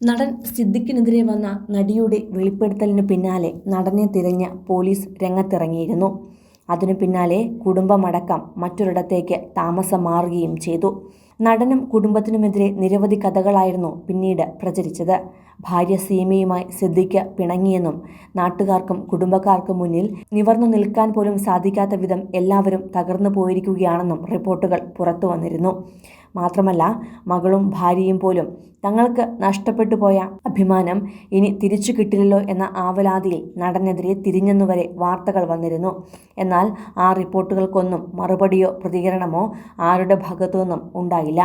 നടൻ സിദ്ദിഖിനെതിരെ വന്ന നടിയുടെ വെളിപ്പെടുത്തലിന് പിന്നാലെ നടനെ തിരഞ്ഞ പോലീസ് രംഗത്തിറങ്ങിയിരുന്നു. അതിനു പിന്നാലെ കുടുംബമടക്കം മറ്റൊരിടത്തേക്ക് താമസം മാറുകയും ചെയ്തു. നടനും കുടുംബത്തിനുമെതിരെ നിരവധി കഥകളായിരുന്നു പിന്നീട് പ്രചരിച്ചത്. ഭാര്യ സീമയുമായി സിദ്ദിഖ് പിണങ്ങിയെന്നും നാട്ടുകാർക്കും കുടുംബക്കാർക്കും മുന്നിൽ നിവർന്നു നിൽക്കാൻ പോലും സാധിക്കാത്ത വിധം എല്ലാവരും തകർന്നു പോയിരിക്കുകയാണെന്നും റിപ്പോർട്ടുകൾ പുറത്തു വന്നിരുന്നു. മാത്രമല്ല മകളും ഭാര്യയും പോലും തങ്ങൾക്ക് നഷ്ടപ്പെട്ടു പോയ അഭിമാനം ഇനി തിരിച്ചു കിട്ടില്ലല്ലോ എന്ന ആവലാതിയിൽ നടനെതിരെ തിരിഞ്ഞെന്നുവരെ വാർത്തകൾ വന്നിരുന്നു. എന്നാൽ ആ റിപ്പോർട്ടുകൾക്കൊന്നും മറുപടിയോ പ്രതികരണമോ ആരുടെ ഭാഗത്തു നിന്നും ഉണ്ടായില്ല.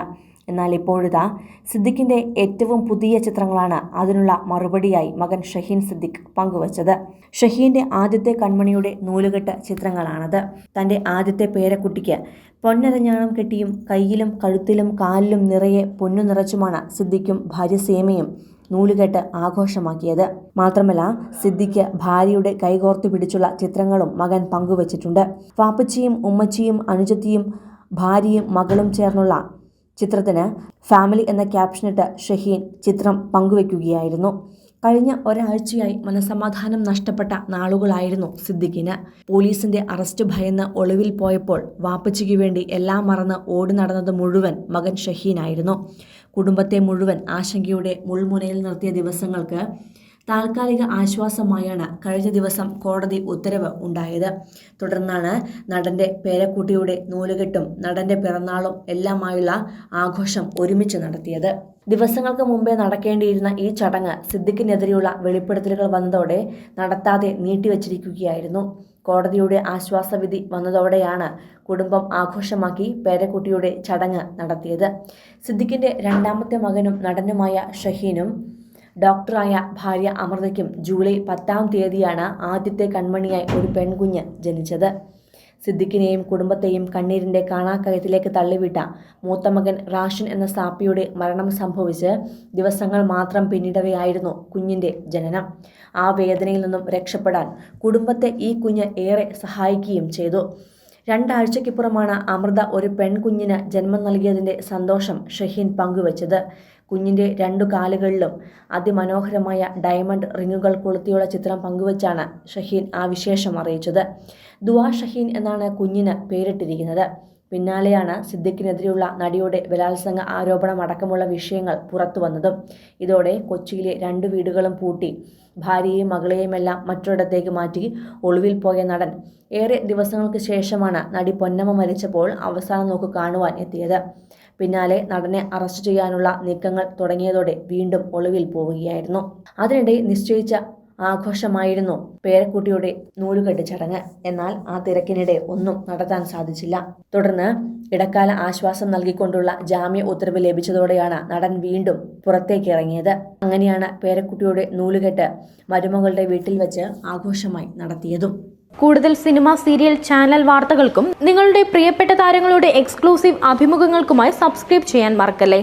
എന്നാൽ ഇപ്പോഴിതാ സിദ്ദിഖിന്റെ ഏറ്റവും പുതിയ ചിത്രങ്ങളാണ് അതിനുള്ള മറുപടിയായി മകൻ ഷഹീൻ സിദ്ദിഖ് പങ്കുവച്ചത്. ഷഹീന്റെ ആദ്യത്തെ കൺമണിയുടെ നൂലുകെട്ട് ചിത്രങ്ങളാണത്. തന്റെ ആദ്യത്തെ പേരക്കുട്ടിക്ക് പൊന്നരഞ്ഞാണം കെട്ടിയും കയ്യിലും കഴുത്തിലും കാലിലും നിറയെ പൊന്നു നിറച്ചുമാണ് സിദ്ദിഖും ഭാര്യ സേമയും നൂലുകെട്ട് ആഘോഷമാക്കിയത്. മാത്രമല്ല സിദ്ദിഖ് ഭാര്യയുടെ കൈകോർത്തു പിടിച്ചുള്ള ചിത്രങ്ങളും മകൻ പങ്കുവച്ചിട്ടുണ്ട്. വാപ്പച്ചിയും ഉമ്മച്ചിയും അനുജത്തിയും ഭാര്യയും മകളും ചേർന്നുള്ള ചിത്രത്തിന് ഫാമിലി എന്ന ക്യാപ്ഷനിട്ട് ഷഹീൻ ചിത്രം പങ്കുവയ്ക്കുകയായിരുന്നു കഴിഞ്ഞ ഒരാഴ്ചയായി മനസമാധാനം നഷ്ടപ്പെട്ട നാളുകളായിരുന്നു സിദ്ദിഖിന്. പോലീസിന്റെ അറസ്റ്റ് ഭയന്ന് ഒളിവിൽ പോയപ്പോൾ വാപ്പച്ചിക്ക് വേണ്ടി എല്ലാം മറന്ന് ഓടി നടന്നത് മുഴുവൻ മകൻ ഷഹീനായിരുന്നു. കുടുംബത്തെ മുഴുവൻ ആശങ്കയുടെ മുൾമുനയിൽ നിർത്തിയ ദിവസങ്ങൾക്ക് താൽക്കാലിക ആശ്വാസമായാണ് കഴിഞ്ഞ ദിവസം കോടതി ഉത്തരവ് ഉണ്ടായത്. തുടർന്നാണ് നടന്റെ പേരക്കുട്ടിയുടെ നൂലുകെട്ടും നടന്റെ പിറന്നാളും എല്ലാമായുള്ള ആഘോഷം ഒരുമിച്ച് നടത്തിയത്. ദിവസങ്ങൾക്ക് മുമ്പേ നടക്കേണ്ടിയിരുന്ന ഈ ചടങ്ങ് സിദ്ദിഖിനെതിരെയുള്ള വെളിപ്പെടുത്തലുകൾ വന്നതോടെ നടത്താതെ നീട്ടിവച്ചിരിക്കുകയായിരുന്നു. കോടതിയുടെ ആശ്വാസവിധി വന്നതോടെയാണ് കുടുംബം ആഘോഷമാക്കി പേരക്കുട്ടിയുടെ ചടങ്ങ് നടത്തിയത്. സിദ്ദിഖിന്റെ രണ്ടാമത്തെ മകനും നടനുമായ ഷഹീനും ഡോക്ടറായ ഭാര്യ അമൃതയ്ക്കും ജൂലൈ പത്താം തീയതിയാണ് ആദ്യത്തെ കൺമണിയായി ഒരു പെൺകുഞ്ഞ് ജനിച്ചത്. സിദ്ദിഖിനെയും കുടുംബത്തെയും കണ്ണീരിന്റെ കാണാക്കയത്തിലേക്ക് തള്ളിവിട്ട മൂത്തമകൻ റാഷൻ എന്ന സാപ്പിയുടെ മരണം സംഭവിച്ച് ദിവസങ്ങൾ മാത്രം പിന്നിടവെയായിരുന്നു കുഞ്ഞിന്റെ ജനനം. ആ വേദനയിൽ നിന്നും രക്ഷപ്പെടാൻ കുടുംബത്തെ ഈ കുഞ്ഞ് ഏറെ സഹായിക്കുകയും ചെയ്തു. രണ്ടാഴ്ചയ്ക്കിപ്പുറമാണ് അമൃത ഒരു പെൺകുഞ്ഞിന് ജന്മം നൽകിയതിന്റെ സന്തോഷം ഷഹീൻ പങ്കുവച്ചത്. കുഞ്ഞിന്റെ രണ്ടു കാലുകളിലും അതിമനോഹരമായ ഡയമണ്ട് റിങ്ങുകൾ കൊളുത്തിയുള്ള ചിത്രം പങ്കുവച്ചാണ് ഷഹീൻ ആ വിശേഷം അറിയിച്ചത്. ദുവാ ഷഹീൻ എന്നാണ് കുഞ്ഞിന് പേരിട്ടിരിക്കുന്നത്. പിന്നാലെയാണ് സിദ്ദിഖിനെതിരെയുള്ള നടിയുടെ ബലാത്സംഗ ആരോപണം അടക്കമുള്ള വിഷയങ്ങൾ പുറത്തു വന്നതും. ഇതോടെ കൊച്ചിയിലെ രണ്ട് വീടുകളും പൂട്ടി. ഭാര്യയെയും മകളെയുമെല്ലാം മറ്റൊരിടത്തേക്ക് മാറ്റി ഒളിവിൽ പോയ നടൻ. ഏറെ ദിവസങ്ങൾക്ക് ശേഷമാണ് നടി പൊന്നമ്മ മരിച്ചപ്പോൾ അവസാന നോക്ക് കാണുവാൻ എത്തിയത്. പിന്നാലെ നടനെ അറസ്റ്റ് ചെയ്യാനുള്ള നീക്കങ്ങൾ തുടങ്ങിയതോടെ വീണ്ടും ഒളിവിൽ പോവുകയായിരുന്നു. അതിനിടെ നിശ്ചയിച്ച ആഘോഷമായിരുന്നു പേരക്കുട്ടിയുടെ നൂലുകെട്ട് ചടങ്ങ്. എന്നാൽ ആ തിരക്കിനിടെ ഒന്നും നടത്താൻ സാധിച്ചില്ല. തുടർന്ന് ഇടക്കാല ആശ്വാസം നൽകിക്കൊണ്ടുള്ള ജാമ്യ ഉത്തരവ് ലഭിച്ചതോടെയാണ് നടൻ വീണ്ടും പുറത്തേക്ക് ഇറങ്ങിയത്. അങ്ങനെയാണ് പേരക്കുട്ടിയുടെ നൂലുകെട്ട് മരുമകളുടെ വീട്ടിൽ വെച്ച് ആഘോഷമായി നടത്തിയതും. കൂടുതൽ സിനിമ സീരിയൽ ചാനൽ വാർത്തകൾക്കും നിങ്ങളുടെ പ്രിയപ്പെട്ട താരങ്ങളുടെ എക്സ്ക്ലൂസീവ് അഭിമുഖങ്ങൾക്കുമായി സബ്സ്ക്രൈബ് ചെയ്യാൻ മറക്കല്ലേ?